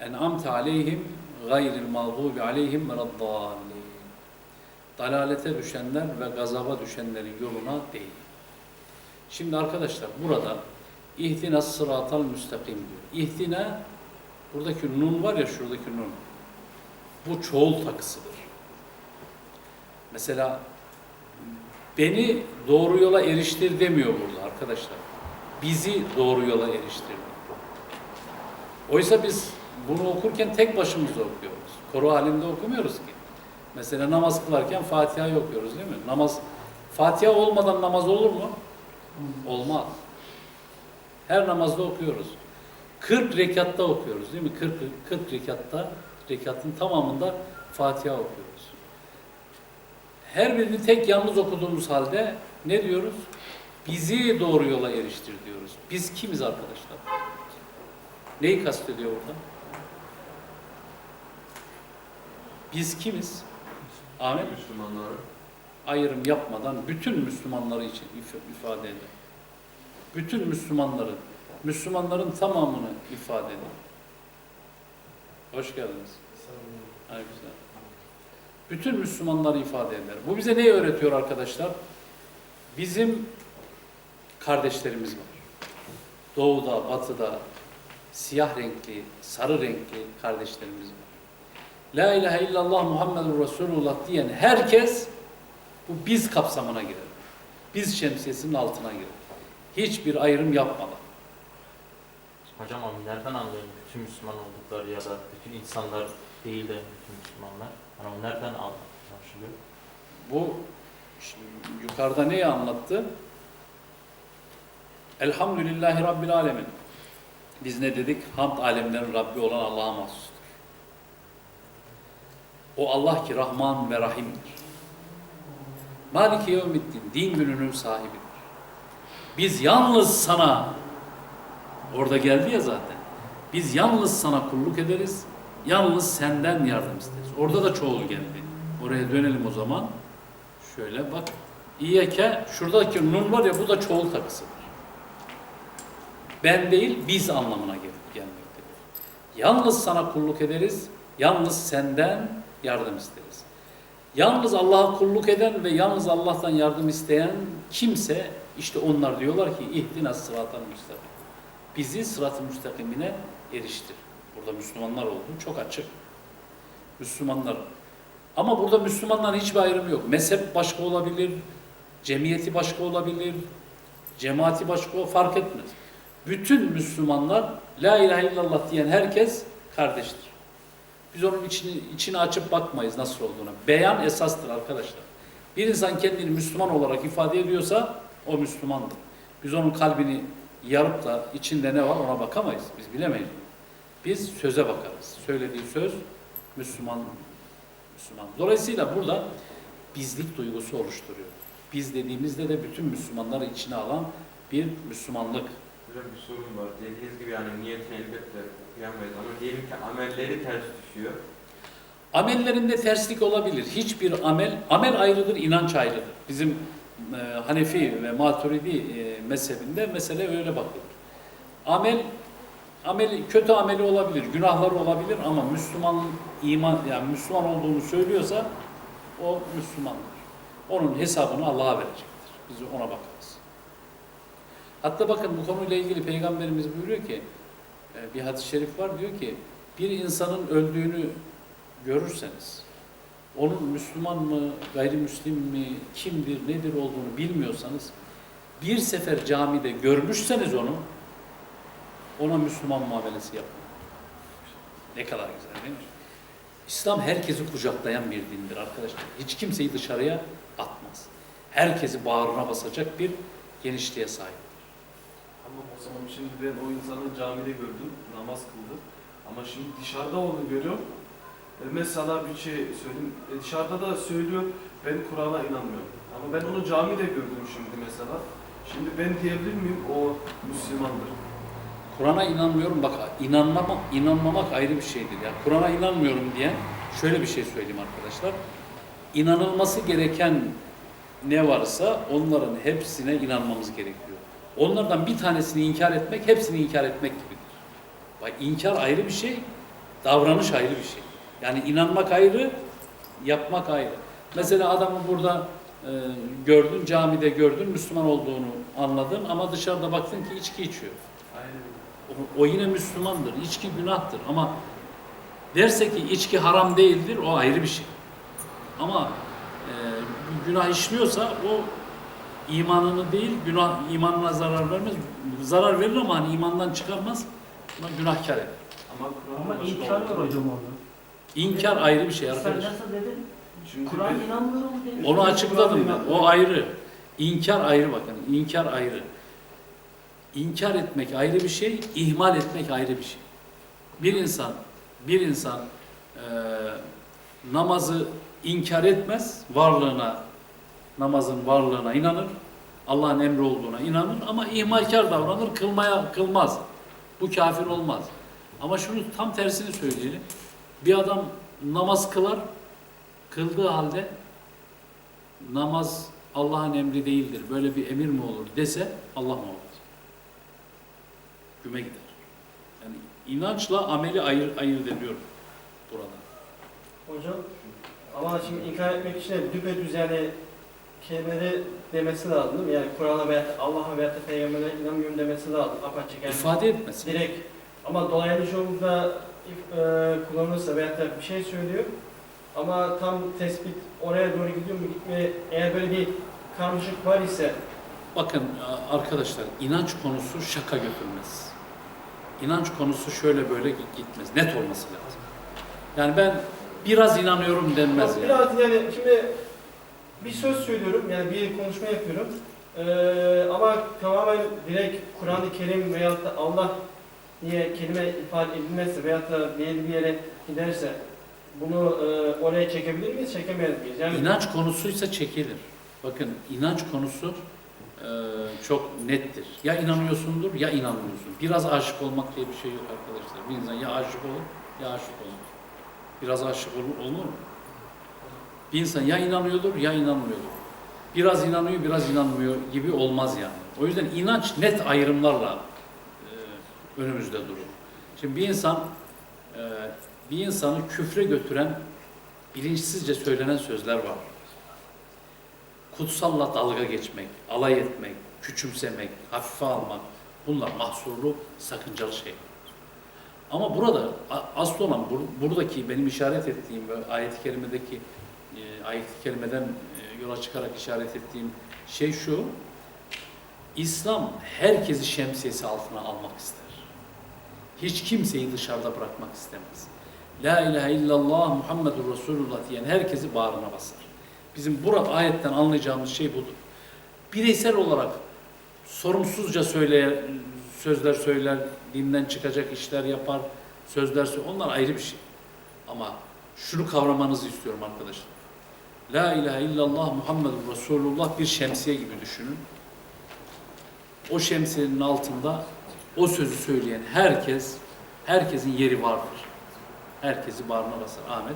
en'amte aleyhim gayril mağdubi aleyhim veleddallin. Dalalete düşenler ve gazaba düşenlerin yoluna değil. Şimdi arkadaşlar burada ihtina sıratal müstakim diyor. İhtina buradaki nun var ya şuradaki nun. Bu çoğul takısıdır. Mesela beni doğru yola eriştir demiyor burada arkadaşlar. Bizi doğru yola eriştir. Oysa biz bunu okurken tek başımıza okuyoruz. Koro halinde okumuyoruz ki. Mesela namaz kılarken Fatiha'yı okuyoruz değil mi? Namaz Fatiha olmadan namaz olur mu? Olmaz. Her namazda okuyoruz. 40 rekatta okuyoruz değil mi? 40, 40 rekatta, rekatın tamamında Fatiha okuyoruz. Her birini tek yalnız okuduğumuz halde ne diyoruz? Bizi doğru yola eriştir diyoruz. Biz kimiz arkadaşlar? Neyi kastediyor burada? Biz kimiz? Ahmet Müslümanları. ayrım yapmadan bütün Müslümanları için if- ifade eder. Bütün Müslümanların, Müslümanların tamamını ifade eder. Hoş geldiniz. Aleykümselam. Bütün Müslümanları ifade eder. Bu bize neyi öğretiyor arkadaşlar? Bizim kardeşlerimiz var. Doğuda, batıda, siyah renkli, sarı renkli kardeşlerimiz var. La ilahe illallah Muhammedur Resulullah diyen herkes bu biz kapsamına girer. Biz şemsiyesinin altına girer. Hiçbir ayrım yapmadan. Hocam ama nereden anlayalım bütün Müslüman oldukları ya da bütün insanlar değil de bütün Müslümanlar? Hani o nereden anlaşılıyor? Bu yukarıda neyi anlattı? Elhamdülillahi Rabbil Alemin. Biz ne dedik? Hamd alemlerin Rabbi olan Allah'a mahsustur. O Allah ki Rahman ve Rahim'dir. Maliki yevmiddin, din gününün sahibidir. Biz yalnız sana, orada geldi ya zaten, biz yalnız sana kulluk ederiz, yalnız senden yardım isteriz. Orada da çoğul geldi. Oraya dönelim o zaman. Şöyle bak. İyeke, şuradaki nun var ya bu da çoğul takısıdır. Ben değil, biz anlamına gel gelmektedir. Yalnız sana kulluk ederiz, yalnız senden yardım isteriz. Yalnız Allah'a kulluk eden ve yalnız Allah'tan yardım isteyen kimse, işte onlar diyorlar ki ihdina sıratal müstakim. Bizi sırat-ı müstakimine eriştir. Burada Müslümanlar olduğu çok açık. Müslümanlar ama burada Müslümanların hiçbir ayrımı yok. Mezhep başka olabilir, cemiyeti başka olabilir, cemaati başka fark etmez. Bütün Müslümanlar La ilahe illallah diyen herkes kardeştir. Biz onun içini, içini açıp bakmayız nasıl olduğuna. Beyan esastır arkadaşlar. Bir insan kendini Müslüman olarak ifade ediyorsa o Müslümandır. Biz onun kalbini yarıp da içinde ne var ona bakamayız. Biz bilemeyiz. Biz söze bakarız. Söylediği söz Müslüman Müslüman. Dolayısıyla burada bizlik duygusu oluşturuyor. Biz dediğimizde de bütün Müslümanları içine alan bir Müslümanlık. Böyle bir sorun var. Dediğiniz gibi yani niyetini elbette okuyamayız ama diyelim ki amelleri ters düşüyor. Amellerinde terslik olabilir. Hiçbir amel, amel ayrıdır, inanç ayrıdır. Bizim e, Hanefi ve Maturidi e, mezhebinde mesele öyle bakılır. Amel, ameli, kötü ameli olabilir, günahları olabilir ama Müslüman iman, yani Müslüman olduğunu söylüyorsa o Müslümandır. Onun hesabını Allah'a verecektir. Biz ona bakarız. Hatta bakın bu konuyla ilgili Peygamberimiz buyuruyor ki, e, bir hadis-i şerif var diyor ki, bir insanın öldüğünü görürseniz, onun Müslüman mı, gayrimüslim mi, kimdir, nedir olduğunu bilmiyorsanız, bir sefer camide görmüşseniz onu, ona Müslüman muamelesi yapın. Ne kadar güzel değil mi? İslam herkesi kucaklayan bir dindir arkadaşlar. Hiç kimseyi dışarıya atmaz. Herkesi bağrına basacak bir genişliğe sahip. Ama o zaman şimdi ben o insanı camide gördüm, namaz kıldı. Ama şimdi dışarıda onu görüyorum. E mesela bir şey söyleyeyim, e dışarıda da söylüyor, ben Kur'an'a inanmıyorum. Ama ben onu camide gördüm şimdi mesela. Şimdi ben diyebilir miyim o Müslümandır? Kur'an'a inanmıyorum bak inanmamak, inanmamak ayrı bir şeydir. Yani Kur'an'a inanmıyorum diyen şöyle bir şey söyleyeyim arkadaşlar. İnanılması gereken ne varsa onların hepsine inanmamız gerekiyor. Onlardan bir tanesini inkar etmek hepsini inkar etmek gibidir. Bak inkar ayrı bir şey, Davranış ayrı bir şey. Yani inanmak ayrı, yapmak ayrı. Mesela adamı burada e, gördün, camide gördün, Müslüman olduğunu anladın ama dışarıda baktın ki içki içiyor. O, o yine Müslümandır. İçki günahtır ama derse ki içki haram değildir o ayrı bir şey. Ama e, günah işliyorsa o imanını değil, günah imanına zarar vermez. Zarar verir ama hani imandan çıkarmaz. Buna günahkar eder. Ama Ama başka inkar var olduğu- hocam orada. İnkar ayrı bir şey Sen arkadaş. nasıl dedin? Çünkü Kur'an bir- inanmıyorum dedin. Onu açıkladım ben. O ayrı. İnkar ayrı bakın. İnkar ayrı. İnkar etmek ayrı bir şey, ihmal etmek ayrı bir şey. Bir insan, bir insan eee, namazı inkar etmez, varlığına, namazın varlığına inanır, Allah'ın emri olduğuna inanır ama ihmalkar davranır, kılmaya kılmaz. Bu kafir olmaz. Ama şunu tam tersini söyleyelim. Bir adam namaz kılar, kıldığı halde namaz Allah'ın emri değildir. Böyle bir emir mi olur dese Allah muhafaza. Güme gider. Yani inançla ameli ayır, ayırt ediyorum burada. Hocam ama şimdi inkar etmek için düpedüz yani kelimeleri demesi lazım değil mi? Yani Kur'an'a veya Allah'a veya da Peygamber'e inanmıyorum demesi lazım. Apaçık yani İfade etmesin. direkt ama dolaylı yolda e, kullanılırsa veya da bir şey söylüyor ama tam tespit oraya doğru gidiyor mu gitmeye eğer böyle bir karmaşık var ise Bakın arkadaşlar inanç konusu şaka götürmez. İnanç konusu şöyle böyle gitmez. Net olması lazım. Yani ben biraz inanıyorum denmez yani. Biraz yani şimdi bir söz söylüyorum yani bir konuşma yapıyorum Ee, ama tamamen direkt Kur'an-ı Kerim veyahut da Allah diye kelime ifade edilmezse veyahut da belli bir yere giderse bunu e, oraya çekebilir miyiz, çekemeyiz miyiz? Yani İnanç konusuysa çekilir. Bakın inanç konusu e, çok nettir. Ya inanıyorsundur ya inanmıyorsun. Biraz aşık olmak diye bir şey yok arkadaşlar. Bir insan ya aşık olur ya aşık olur. Biraz aşık olur, olur mu? Bir insan ya inanıyordur ya inanmıyordur. Biraz inanıyor biraz inanmıyor gibi olmaz yani. O yüzden inanç net ayrımlarla e, önümüzde durur. Şimdi bir insan e, bir insanı küfre götüren bilinçsizce söylenen sözler var. Kutsalla dalga geçmek, alay etmek, küçümsemek, hafife almak bunlar mahsurlu, sakıncalı şeyler. Ama burada asıl olan bur- buradaki benim işaret ettiğim ve ayet-i kerimedeki e, ayet-i kerimeden e, yola çıkarak işaret ettiğim şey şu. İslam herkesi şemsiyesi altına almak ister. Hiç kimseyi dışarıda bırakmak istemez. La ilahe illallah Muhammedur Resulullah diyen herkesi bağrına basar. Bizim burada ayetten anlayacağımız şey budur. Bireysel olarak sorumsuzca söyleyen sözler söyler, dinden çıkacak işler yapar, sözler söyler. Onlar ayrı bir şey. Ama şunu kavramanızı istiyorum arkadaşlar. La ilahe illallah Muhammedur Resulullah bir şemsiye gibi düşünün. O şemsiyenin altında o sözü söyleyen herkes, herkesin yeri vardır. Herkesi bağrına basar. Ahmet.